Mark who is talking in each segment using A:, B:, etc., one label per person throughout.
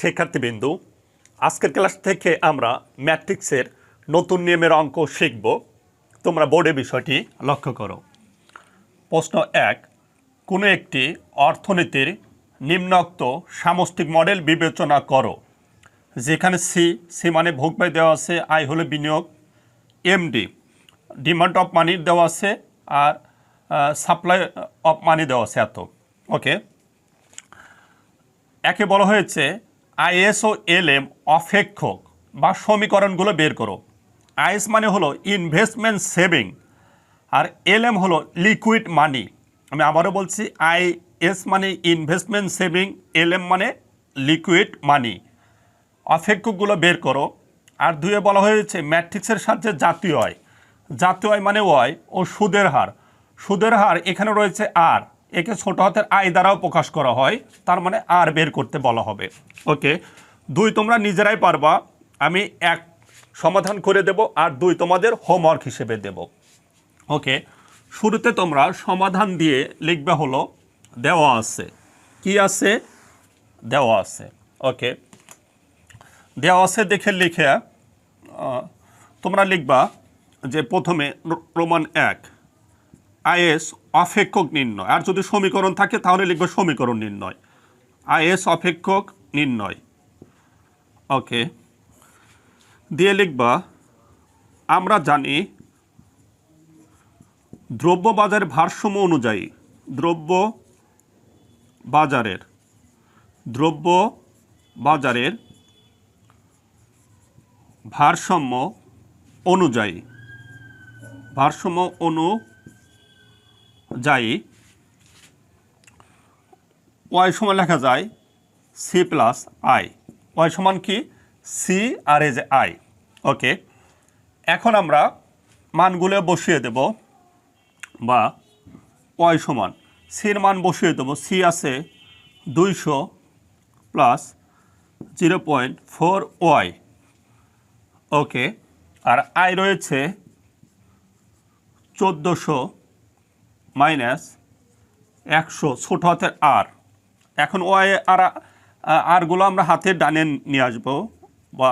A: শিক্ষার্থীবৃন্দু আজকের ক্লাস থেকে আমরা ম্যাট্রিক্সের নতুন নিয়মের অঙ্ক শিখব। তোমরা বোর্ডে বিষয়টি লক্ষ্য করো। প্রশ্ন এক, কোনো একটি অর্থনীতির নিম্নোক্ত সামষ্টিক মডেল বিবেচনা করো, যেখানে সি সি মানে ভোগ দেওয়া আছে, আই হলো বিনিয়োগ, এমডি, ডিমান্ড অফ মানি দেওয়া আছে, আর সাপ্লাই অফ মানি দেওয়া আছে এত। ওকে? একে বলা হয়েছে আইএস ও এল এম অপেক্ষক বা সমীকরণগুলো বের করো। আইএস মানে হলো ইনভেস্টমেন্ট সেভিং আর এল এম হলো লিকুইড মানি আমি আবারও বলছি, আইএস মানে ইনভেস্টমেন্ট সেভিং এল এম মানে লিকুইড মানি অপেক্ষকগুলো বের করো। আর দুয়ে বলা হয়েছে ম্যাট্রিক্সের সাথে জাতীয় আয়। জাতীয় আয় মানে ওয়াই ও সুদের হার। সুদের হার এখানে রয়েছে আর একে ছোট হাতের আয় দ্বারাও প্রকাশ করা হয়, তার মানে আর বের করতে বলা হবে। ওকে দুই তোমরা নিজেরাই পারবা, আমি এক সমাধান করে দেব আর দুই তোমাদের হোমওয়ার্ক হিসেবে দেব। ওকে শুরুতে তোমরা সমাধান দিয়ে লিখবে হলো, দেওয়া আছে। কি আছে? দেওয়া আছে। ওকে দেওয়া আছে দেখে লিখে তোমরা লিখবা যে প্রথমে রোমান এক। আইএস অপেক্ষক নির্ণয়। আর যদি সমীকরণ থাকে, তাহলে লিখবে সমীকরণ নির্ণয়। আইএস অপেক্ষক নির্ণয়। ওকে। দিয়ে লিখবা, আমরা জানি দ্রব্য বাজারের ভারসাম্য অনুযায়ী দ্রব্য বাজারের দ্রব্য বাজারের ভারসাম্য অনুযায়ী, ভারসাম্য অনুযায়ী ওয়াই সমান লেখা যায় সি প্লাস আই ওয়াই সমান কি? সি আর এ যে আই ওকে এখন আমরা মানগুলো বসিয়ে দেব, বা ওয়াই সমান সির মান বসিয়ে দেবো। সি আছে দুইশো plus zero point four Y okay R I রয়েছে চোদ্দোশো মাইনাস একশো ছোট হাতের আর। এখন ওয়াই আর আরগুলো আমরা হাতের ডানে নিয়ে আসব, বা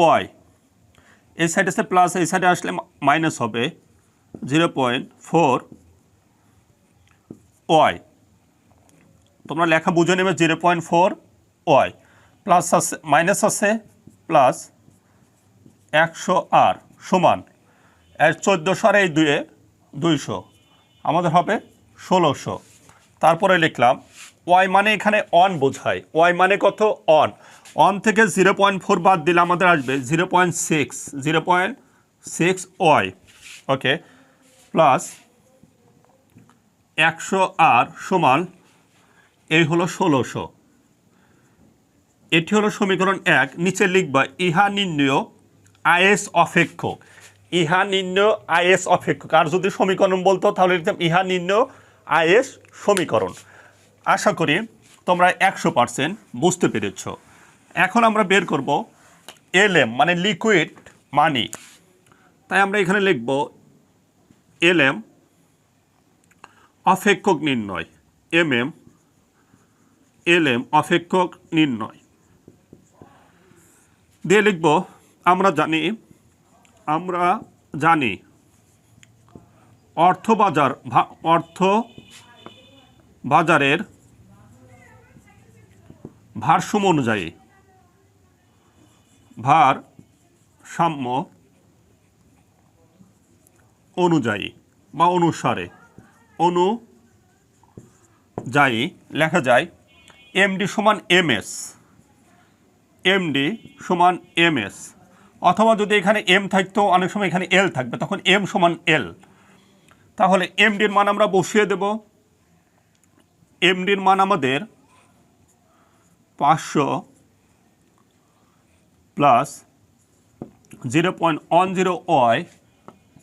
A: ওয়াই। এই সাইডে আছে প্লাস এই সাইডে আসলে মাইনাস হবে জিরো পয়েন্ট ফোর ওয়াই। তোমরা লেখা বুঝে নেবে zero point four Y. Plus আছে মাইনাস আছে প্লাস একশো আর সমান চোদ্দোশো আর এই দুয়ে দুইশো। আমাদের হবে ষোলোশো। তারপরে লিখলাম ওয়াই মানে এখানে অন বোঝায়। ওয়াই মানে কত? অন অন থেকে জিরো পয়েন্ট ফোর বাদ দিলে আমাদের আসবে zero point six zero point six Y okay plus একশো আর সমান এই হলো ষোলোশো। এটি হলো সমীকরণ এক, নিচে লিখবা ইহা নির্ণয় আইএস অপেক্ষক। ইহা নির্ণয় আইএস অপেক্ষক। আর যদি সমীকরণ বলতো, তাহলে লিখতাম ইহা নির্ণয় আইএস সমীকরণ। আশা করি তোমরা একশো পার্সেন্ট বুঝতে পেরেছ। এখন আমরা বের করব এলএম মানে লিকুইড মানি। তাই আমরা এখানে লিখব এলএম অপেক্ষক নির্ণয় এম এম এল এম অপেক্ষক নির্ণয়। দিয়ে লিখব, আমরা জানি আমরা জানি। অর্থ বাজার অর্থ বাজারের ভারসাম্য অনুযায়ী ভার সাম্য অনুযায়ী বা অনুসারে অনুযায়ী লেখা যায় এমডি সমান এমএস এমডি সমান এমএস অথবা যদি এখানে এম থাকতো, অনেক সময় এখানে এল থাকবে, তখন এম সমান এল তাহলে এমডির মান আমরা বসিয়ে দেব। এমডির মান আমাদের পাঁচশো plus zero point one zero Y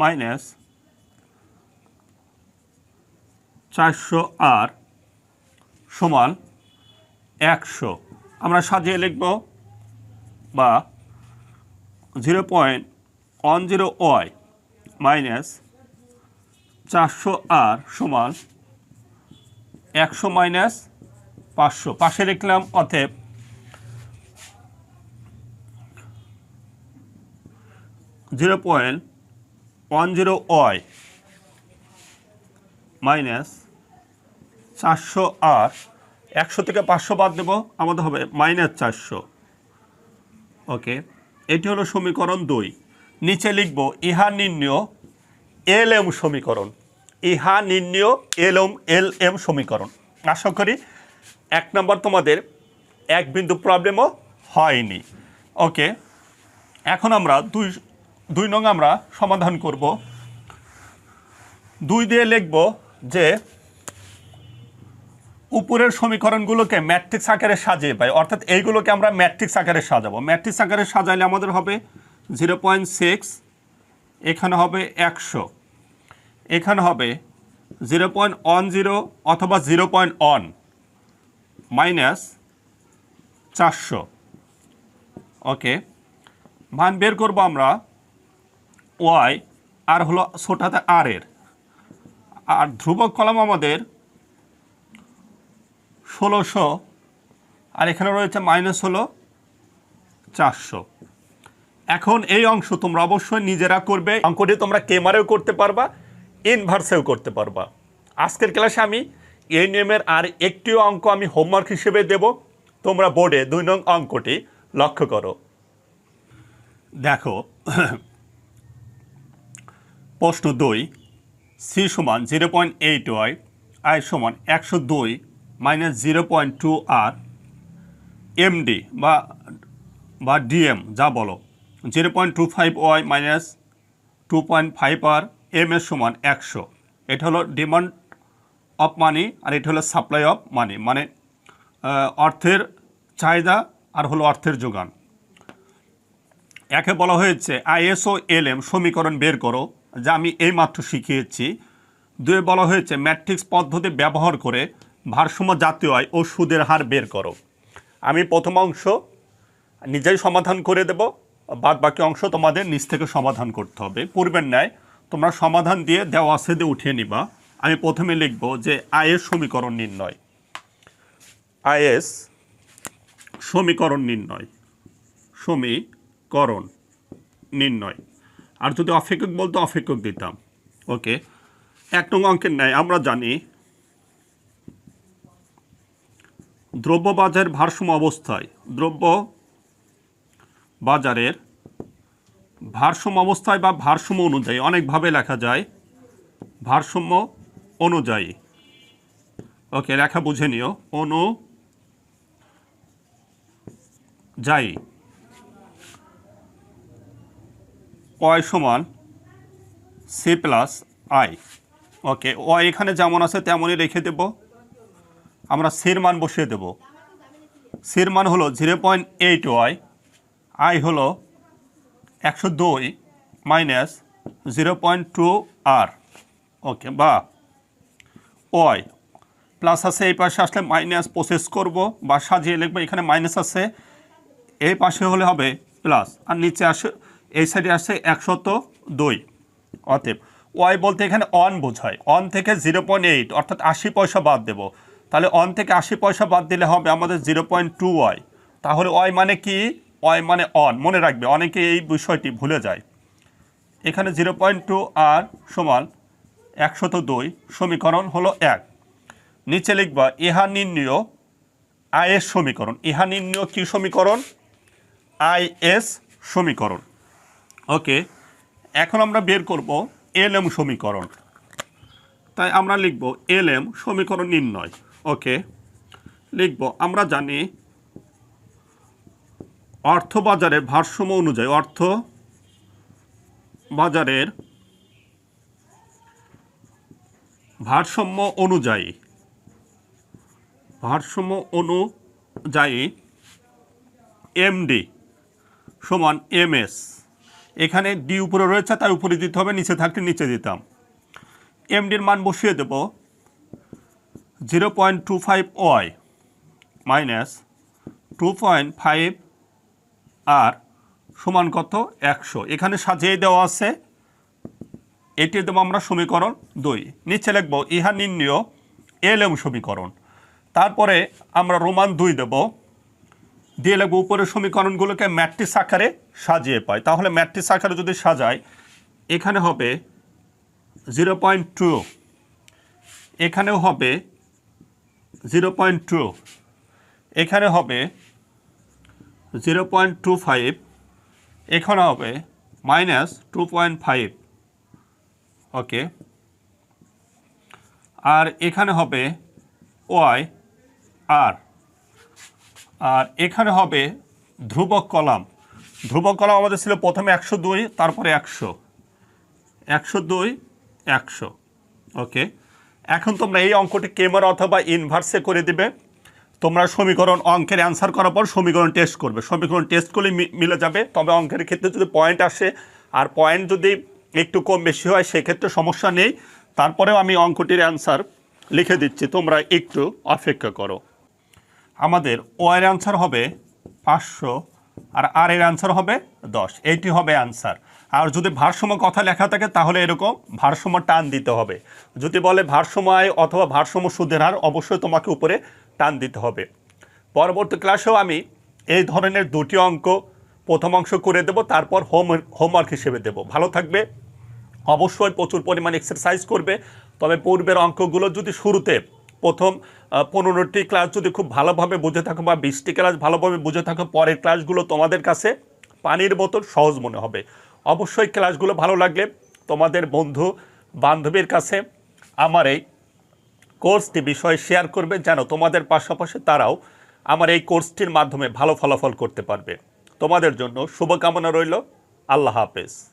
A: minus চারশো আর সমান একশো। আমরা সাজিয়ে লিখব বা zero point one zero Y minus চারশো আর সমান একশো মাইনাস পাঁচশো। পাশে লিখলাম, অতএব zero point one zero Y minus চারশো আর একশো থেকে পাঁচশো বাদ দেব, আমাদের হবে মাইনাস চারশো। ওকে। এটি হলো সমীকরণ দুই। নিচে লিখব, ইহা নির্ণয় এল এম সমীকরণ। ইহা নির্ণয় এল এম এল এম সমীকরণ। আশা করি এক নম্বর তোমাদের এক বিন্দু প্রবলেমও হয়নি। ওকে, এখন আমরা দুই দুই নং আমরা সমাধান করব। দুই দিয়ে লিখব যে উপরের সমীকরণগুলোকে ম্যাট্রিক্স আকারে সাজিয়ে পাই। অর্থাৎ এইগুলোকে আমরা ম্যাট্রিক্স আকারে সাজাবো। ম্যাট্রিক্স আকারে সাজাইলে আমাদের হবে জিরো পয়েন্ট সিক্স, এখানে হবে একশো, এখানে হবে জিরো পয়েন্ট ওয়ান জিরো অথবা জিরো পয়েন্ট ওয়ান, মাইনাস চারশো। ওকে, মান বের করব আমরা ওয়াই, আর হলো ছোটাতে আর এর। আর ধ্রুবক কলম আমাদের ষোলোশো, আর এখানে রয়েছে মাইনাস হলো চারশো। এখন এই অংশ তোমরা অবশ্যই নিজেরা করবে, অঙ্কটি তোমরা কেমারেও করতে পারবা ইনভার্সেও করতে পারবা। আজকের ক্লাসে আমি এই নিয়মের আর একটিও অঙ্ক আমি হোমওয়ার্ক হিসেবে দেব। তোমরা বোর্ডে দুই নং অঙ্কটি লক্ষ্য করো। দেখো, প্রশ্ন দুই সি সমান zero point eight Y I সমান একশো দুই minus zero point two r MD বা বা ডিএম যা বলো। Zero point two five Y minus two point five r M এর সমান একশো। এটা হলো ডিমান্ড অফ মানি আর এটা হলো সাপ্লাই অফ মানি মানে অর্থের চাহিদা আর হলো অর্থের যোগান। একে বলা হয়েছে আইএসও এলএম সমীকরণ বের করো, যা আমি এইমাত্র শিখিয়েছি। দুয়ে বলা হয়েছে ম্যাট্রিক্স পদ্ধতি ব্যবহার করে ভারসাম্য জাতীয় আয় ও সুদের হার বের করো। আমি প্রথম অংশ নিজেই সমাধান করে দেব বাদ বাকি অংশ তোমাদের নিজ থেকে সমাধান করতে হবে। পূর্বের ন্যায় তোমরা সমাধান দিয়ে দেওয়া দিয়ে উঠিয়ে নিবা। আমি প্রথমে লিখব যে আয়ের সমীকরণ নির্ণয়। আইএস সমীকরণ নির্ণয়। সমীকরণ নির্ণয়। আর যদি অপেক্ষক বলতো অপেক্ষক দিতাম। ওকে। এক নং অঙ্কের ন্যায় আমরা জানি দ্রব্য বাজারের ভারসাম্য অবস্থায় দ্রব্য বাজারের ভারসাম্য অবস্থায় বা ভারসাম্য অনুযায়ী, অনেকভাবে লেখা যায়, ভারসাম্য অনুযায়ী। ওকে, লেখা বুঝে নিও। অনুযায়ী। ওয়াই সমান C plus I? Okay, Y এখানে যেমন আছে তেমনই রেখে দেব। আমরা সির মান বসিয়ে দেব। সির মান হলো zero point eight Y, I হলো একশো দুই minus zero point two r. Okay, বা ওয়াই। প্লাস আছে এই পাশে আসলে মাইনাস প্রসেস করব বা সাজিয়ে লিখব, এখানে মাইনাস আছে। এই পাশে হলে হবে প্লাস, আর নিচে আসে, এই সাইডে আসছে একশত দুই। অতএব ওয়াই বলতে এখানে অন বোঝায়। অন থেকে জিরো পয়েন্ট এইট, অর্থাৎ আশি পয়সা বাদ দেব। তাহলে অন থেকে আশি পয়সা বাদ দিলে হবে আমাদের জিরো পয়েন্ট টু ওয়াই তাহলে ওয়াই মানে কি? ওয়াই মানে অন মনে রাখবে, অনেকে এই বিষয়টি ভুলে যায়। এখানে জিরো পয়েন্ট টু আর সমান একশত দুই, সমীকরণ হলো এক। নিচে লিখবা ইহা নির্ণয় আয়ের সমীকরণ। ইহা নির্ণীয় কি সমীকরণ? আইএস সমীকরণ। ওকে, এখন আমরা বের করব এল এম সমীকরণ। তাই আমরা লিখব এল এম সমীকরণ নির্ণয়। ওকে, লিখব, আমরা জানি অর্থ বাজারের ভারসাম্য অনুযায়ী অর্থ বাজারের ভারসাম্য অনুযায়ী ভারসাম্য অনুযায়ী এমডি সমান এমএস এখানে ডি উপরে রয়েছে তাই উপরে দিতে হবে, নিচে থাকলে নিচে দিতাম। এমডির মান বসিয়ে দেব। Zero point two five Y minus two point five r সমান কত একশো। এখানে সাজিয়ে দেওয়া আছে, এটি দেবো আমরা সমীকরণ দুই। নিচে লিখব, ইহা নির্ণয় এল সমীকরণ। তারপরে আমরা রোমান দুই দেব। দিয়ে লাগবে উপরের সমীকরণগুলোকে ম্যাট্রিক্স আকারে সাজিয়ে পাই। তাহলে ম্যাট্রিক্স আকারে যদি সাজাই, এখানে হবে জিরো পয়েন্ট টু এখানেও হবে জিরো পয়েন্ট টু। এখানে হবে জিরো পয়েন্ট টু ফাইভ, এখানে হবে minus two point five. Okay. আর এখানে হবে ওয়াই আর। আর এখানে হবে ধ্রুবক কলাম। ধ্রুবক কলাম আমাদের ছিল প্রথমে একশো দুই, তারপরে একশো। একশো দুই, একশো। ওকে। এখন তোমরা এই অঙ্কটি কেমার অথবা ইনভার্সে করে দিবে। তোমরা সমীকরণ অঙ্কের অ্যান্সার করার পর সমীকরণ টেস্ট করবে। সমীকরণ টেস্ট করলে মিলে যাবে। তবে অঙ্কের ক্ষেত্রে যদি পয়েন্ট আসে আর পয়েন্ট যদি একটু কম বেশি হয়, সেক্ষেত্রে সমস্যা নেই। তারপরেও আমি অঙ্কটির অ্যান্সার লিখে দিচ্ছি। তোমরা একটু অপেক্ষা করো। আমাদের ও এর অ্যান্সার হবে পাঁচশো আর আর এর অ্যান্সার হবে দশ। এইটি হবে অ্যান্সার আর যদি ভারসাম্য কথা লেখা থাকে, তাহলে এরকম ভারসাম্য টান দিতে হবে। যদি বলে ভারসাম্য আয় অথবা ভারসাম্য সুদের হার, অবশ্যই তোমাকে উপরে টান দিতে হবে। পরবর্তী ক্লাসেও আমি এই ধরনের দুটি অঙ্ক, প্রথম অংশ করে দেব, তারপর হোম হোমওয়ার্ক হিসেবে দেব। ভালো থাকবে। অবশ্যই প্রচুর পরিমাণ এক্সারসাইজ করবে। তবে পূর্বের অঙ্কগুলো যদি শুরুতে প্রথম পনেরোটি ক্লাস যদি খুব ভালোভাবে বুঝে থাকো বা বিশটি ক্লাস ভালোভাবে বুঝে থাকো, পরের ক্লাসগুলো তোমাদের কাছে পানির বোতল সহজ মনে হবে। অবশ্যই ক্লাসগুলো ভালো লাগলে তোমাদের বন্ধু, বান্ধবীর কাছে আমার এই কোর্সটি বিষয়ে শেয়ার করবে যেন তোমাদের পাশাপাশি তারাও আমার এই কোর্সটির মাধ্যমে ভালো ফলাফল করতে পারবে। তোমাদের জন্য শুভকামনা রইল। আল্লাহ হাফেজ।